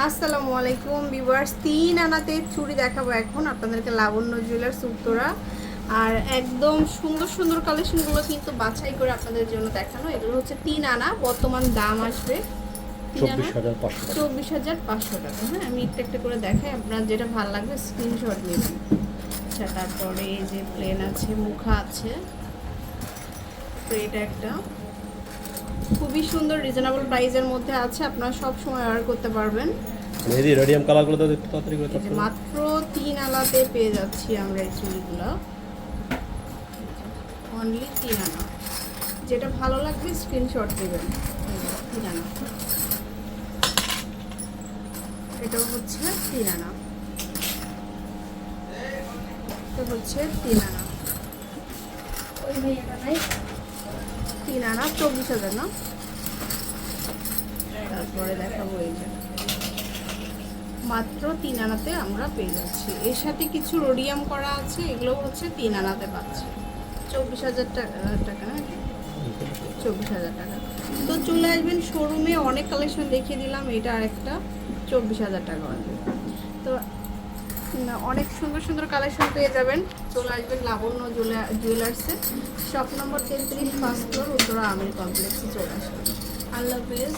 আসসালামু আলাইকুম ভিউয়ার্স তিন আনাতে চুড়ি দেখাবো এখন আপনাদেরকে লাবণ্য জুয়েলার্স উত্তরা আর একদম সুন্দর সুন্দর কালেকশনগুলো কিন্তু বাছাই করে আপনাদের জন্য দেখানো। এগুলো হচ্ছে তিন আনা বর্তমান দাম আসবে তিন আনা চব্বিশ হাজার পাঁচশো টাকা। চব্বিশ হাজার পাঁচশো টাকা। হ্যাঁ আমি একটা একটা করে দেখাই আপনার যেটা ভালো লাগবে স্ক্রিনশট নেবেন। আচ্ছা তারপরে এই যে প্লেন আছে মুখা আছে। তো এটা একটা। খুবই সুন্দর রিজনেবল প্রাইসের মধ্যে আছে। আপনারা সব সময় অর্ডার করতে পারবেন। এই রেডিয়াম কালারগুলো তো একটু তাড়াতাড়ি করে তাড়াতাড়ি মাত্র তিন আলাতে পেয়ে যাচ্ছি আমরা এই চুড়িগুলো। অনলি তিন আনা। যেটা ভালো লাগবে স্ক্রিনশট এই তিন আনা। এটাও হচ্ছে তিন আনা। এটা হচ্ছে তিন আনা। ওই ভাইয়াটা নাই। তিন আনা, চব্বিশ হাজার, না? তারপরে দেখাবো এই যে। মাত্র তিন আনাতে আমরা পেয়ে যাচ্ছি। এর সাথে কিছু রোডিয়াম করা আছে এগুলো হচ্ছে তিন আনাতে পাচ্ছি। চব্বিশ হাজার টাকা টাকা না চব্বিশ হাজার টাকা। তো চলে আসবেন শোরুমে অনেক কালেকশন দেখিয়ে দিলাম, এটা আরেকটা, চব্বিশ হাজার টাকা আসবে তো অনেক সুন্দর সুন্দর কালেকশন পেয়ে যাবেন। চলে আসবেন লাবণ্য জুয়েলার্সে শপ নম্বর তেত্রিশ ফার্স্ট ফ্লোর উত্তরা আমের কমপ্লেক্সে চলে আসবেন। আল্লাহ হাফেজ।